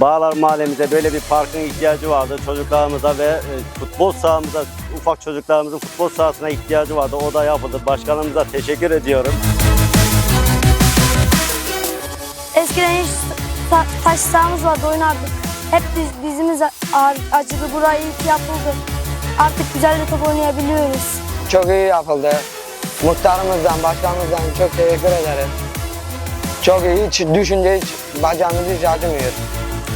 Bağlar mahallemize böyle bir parkın ihtiyacı vardı. Çocuklarımıza ve e, futbol sahamıza, ufak çocuklarımızın futbol sahasına ihtiyacı vardı. O da yapıldı. Başkanımıza teşekkür ediyorum. Eskiden hiç ta- taş sahamız vardı oynardık. Hep diz, dizimiz ağır, acıdı. Burayı iyi ki yapıldı. Artık güzel de top oynayabiliyoruz. Çok iyi yapıldı. Muhtarımızdan, başkanımızdan çok teşekkür ederim. Çok iyi, hiç düşünce hiç bacağımız hiç acımıyor.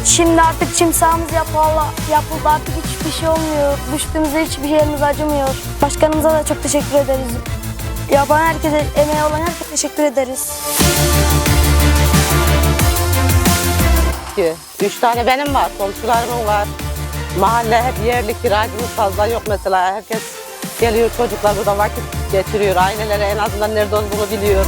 Şimdi artık çim sahamız yapıldı, yapıldı. Artık hiçbir şey olmuyor. Düştüğümüzde hiçbir yerimiz acımıyor. Başkanımıza da çok teşekkür ederiz. Yapan herkese, emeği olan herkese teşekkür ederiz. Üç tane benim var, komşularım var. Mahalle hep yerli, kiracımız fazla yok mesela. Herkes geliyor, çocuklar burada vakit geçiriyor. Aileleri en azından nerede olduğunu biliyor.